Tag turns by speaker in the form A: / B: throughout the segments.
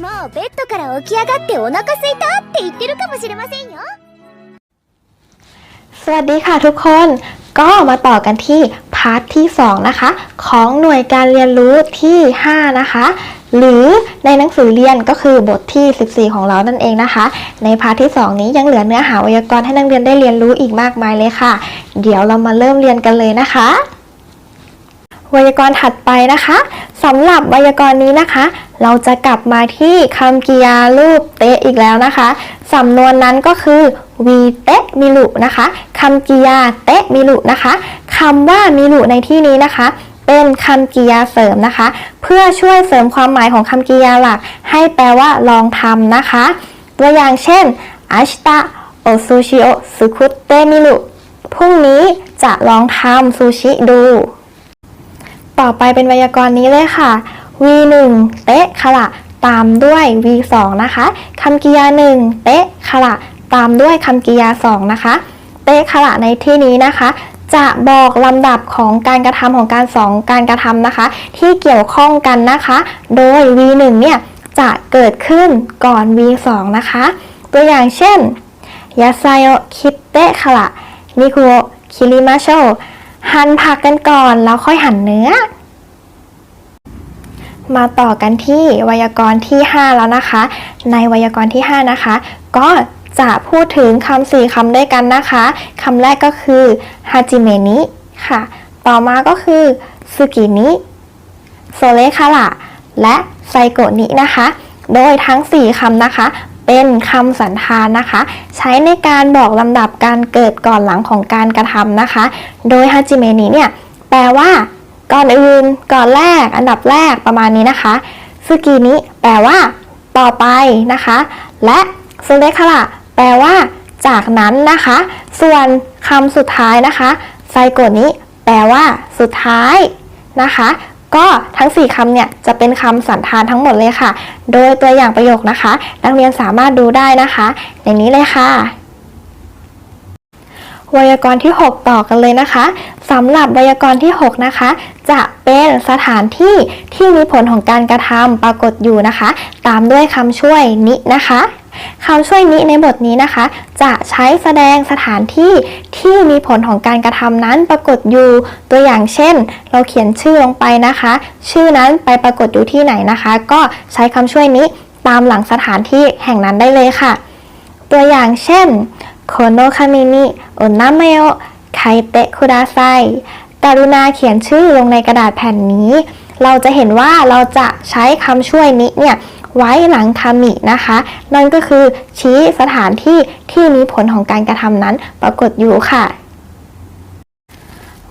A: もうベッドから起き上がってお腹空いたって言ってるかもしれませんよ
B: สวัสดีค่ะทุกคน ก็มาต่อกันที่พ าร์ทที่ 2 นะคะ ของหน่วยการเรียนรู้ที่ 5 นะคะ หรือในหนังสือเรียนก็คือบทที่ 14 ของเรานั่นเองนะคะ ในพาร์ทที่ 2 นี้ยังเหลือเนื้อหาไวยากรณ์ให้นักเรียนได้เรียนรู้อีกมากมายเลยค่ะ เดี๋ยวเรามาเริ่มเรียนกันเลยนะคะไวยากรณ์ถัดไปนะคะสำหรับไวยากรณ์นี้นะคะ เราจะกลับมาที่คำกริยารูปเตะอีกแล้วนะคะ สำนวนนั้นก็คือวีเตะมิลุนะคะคำกริยาเตะมิลุนะคะคำว่ามิลุในที่นี้นะคะ เป็นคำกริยาเสริมนะคะ เพื่อช่วยเสริมความหมายของคำกริยาหลัก ให้แปลว่าลองทำนะคะ ตัวอย่างเช่นอาชิตะโอซูชิโอสุคุเตมิลุพรุ่งนี้จะลองทำซูชิดู ต่อไปเป็นไวยากรณ์นี้เลยค่ะ V1 เตะขละ ตามด้วย V2 นะคะคำกริยา 1 เตะขละตามด้วยคำกริยา 2 นะคะ เตะขละในที่นี้นะคะ จะบอกลำดับของการกระทำของการสองการกระทำนะคะ ที่เกี่ยวข้องกันนะคะ โดย V1 เนี่ยจะเกิดขึ้นก่อน V2 นะคะ ตัวอย่างเช่นยาไซโอคิเตะขละนิคุโอคิริมาโชหั่นผักกันก่อนแล้วค่อยหั่นเนื้อ มาต่อกันที่ไวยากรณ์ที่ 5 แล้วนะคะ ในไวยากรณ์ที่ 5 นะคะ ก็จะพูดถึงคำสี่คำด้วยกันนะคะคำแรกก็คือฮาจิเมนิค่ะ ต่อมาก็คือสุกินิโซเลคาระและไซโกนินะคะ โดยทั้ง 4คำนะคะ เป็นคำสันธานนะคะ ใช้ในการบอกลำดับการเกิดก่อนหลังของการกระทำนะคะ โดยฮาจิเมนิเนี่ยแปลว่า ก่อนอื่นก่อนแรก อันดับแรกประมาณนี้นะคะซึกินิแปลว่า ต่อไปนะคะ และซุเรคาระแปลว่า จากนั้นนะคะ ส่วนคำสุดท้ายนะคะไซโกนิแปลว่า สุดท้ายนะคะ ก็ทั้ง 4คำเนี่ยจะเป็นคำสันธานทั้งหมดเลยค่ะ โดยตัวอย่างประโยคนะคะ นักเรียนสามารถดูได้นะคะอย่างนี้เลยค่ะ ไวยากรณ์ที่ 6 ต่อกันเลยนะคะสำหรับไวยากรณ์ที่ 6 นะคะ จะเป็นสถานที่ที่มีผลของการกระทำปรากฏอยู่นะคะ ตามด้วยคำช่วยนินะคะคำช่วยนิในบทนี้นะคะ จะใช้แสดงสถานที่ที่มีผลของการกระทำนั้นปรากฏอยู่ตัวอย่างเช่น เราเขียนชื่อลงไปนะคะ ชื่อนั้นไปปรากฏอยู่ที่ไหนนะคะ ก็ใช้คำช่วยนิตามหลังสถานที่แห่งนั้นได้เลยค่ะ ตัวอย่างเช่น โคโนคามินิโอนาเมโอไคเตคุดาไซกรุณาเขียนชื่อลงในกระดาษแผ่นนี้ เราจะเห็นว่าเราจะใช้คำช่วยนี้เนี่ยไว้หลังคามินะคะ นั่นก็คือชี้สถานที่ที่มีผลของการกระทำนั้นปรากฏอยู่ค่ะ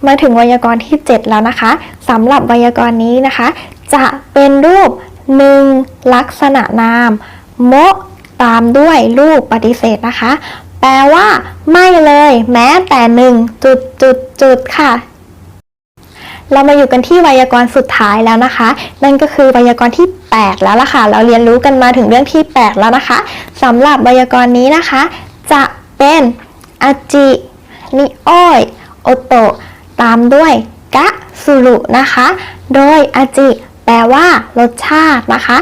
B: มาถึงไวยากรณ์ที่ 7 แล้วนะคะสำหรับไวยากรณ์นี้นะคะ จะเป็นรูปหนึ่งลักษณะนามโมตามด้วยรูปปฏิเสธนะคะ แปลว่า ไม่เลย แม้แต่หนึ่งจุดจุดจุดค่ะ เรามาอยู่กันที่ไวยากรณ์สุดท้ายแล้วนะคะ นั่นก็คือไวยากรณ์ที่ 8 แล้วล่ะค่ะ เราเรียนรู้กันมาถึงเรื่องที่ 8 แล้วนะคะสำหรับไวยากรณ์นี้นะคะ จะเป็นอาจินิโอยโอโตตามด้วยกะสุรุนะคะ โดยอาจิ แปลว่ารสชาตินะคะ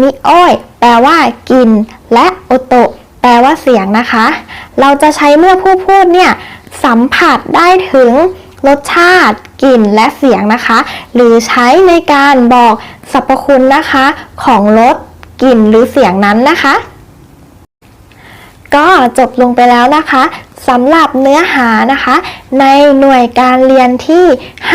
B: นิโอยแปลว่ากลิ่นและโอโตะ ปลว่าเสียงนะคะ เราจะใช้เมื่อผู้พูดเนี่ยสัมผัสได้ถึงรสชาติกลิ่นและเสียงนะคะ หรือใช้ในการบอกสรรพคุณนะคะ ของรสกลิ่นหรือเสียงนั้นนะคะ ก็จบลงไปแล้วนะคะสำหรับเนื้อหานะคะ ในหน่วยการเรียนที่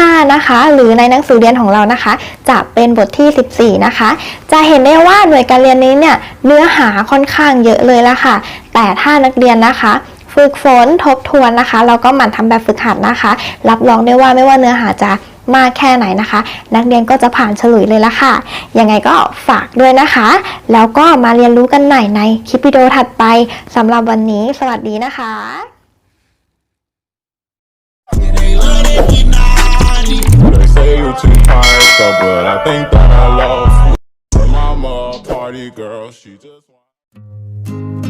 B: 5 นะคะ หรือในหนังสือเรียนของเรานะคะ จะเป็นบทที่ 14 นะคะ จะเห็นได้ว่าหน่วยการเรียนนี้เนี่ยเนื้อหาค่อนข้างเยอะเลยละค่ะ แต่ถ้านักเรียนนะคะ ฝึกฝนทบทวนนะคะแล้วก็หมั่นทำแบบฝึกหัดนะคะ รับรองได้ว่าไม่ว่าเนื้อหาจะมากแค่ไหนนะคะ นักเรียนก็จะผ่านฉลุยเลยละค่ะ ยังไงก็ฝากด้วยนะคะ แล้วก็มาเรียนรู้กันใหม่ในคลิปวิดีโอถัดไปสำหรับวันนี้ สวัสดีนะคะ
C: too tired, so, but I think that I lost. Her mama, party girl, she just. wants.